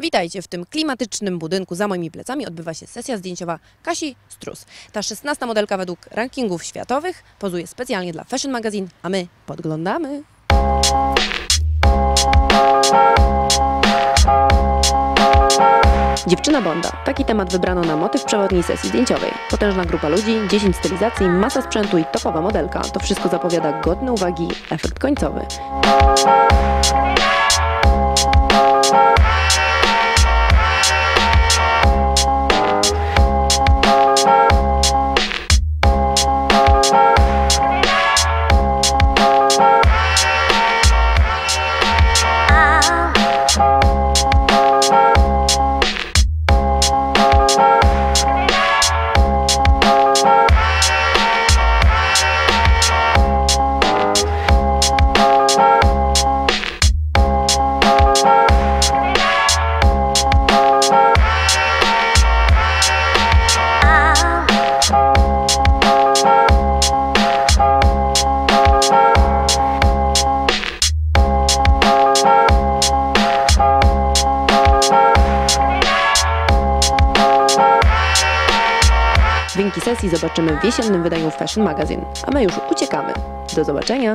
Witajcie, w tym klimatycznym budynku za moimi plecami odbywa się sesja zdjęciowa Kasi Strus. Ta 16 modelka według rankingów światowych pozuje specjalnie dla Fashion Magazine, a my podglądamy. Dziewczyna Bonda. Taki temat wybrano na motyw przewodniej sesji zdjęciowej. Potężna grupa ludzi, 10 stylizacji, masa sprzętu i topowa modelka. To wszystko zapowiada godny uwagi efekt końcowy. Wyniki sesji zobaczymy w jesiennym wydaniu Fashion Magazine, a my już uciekamy. Do zobaczenia!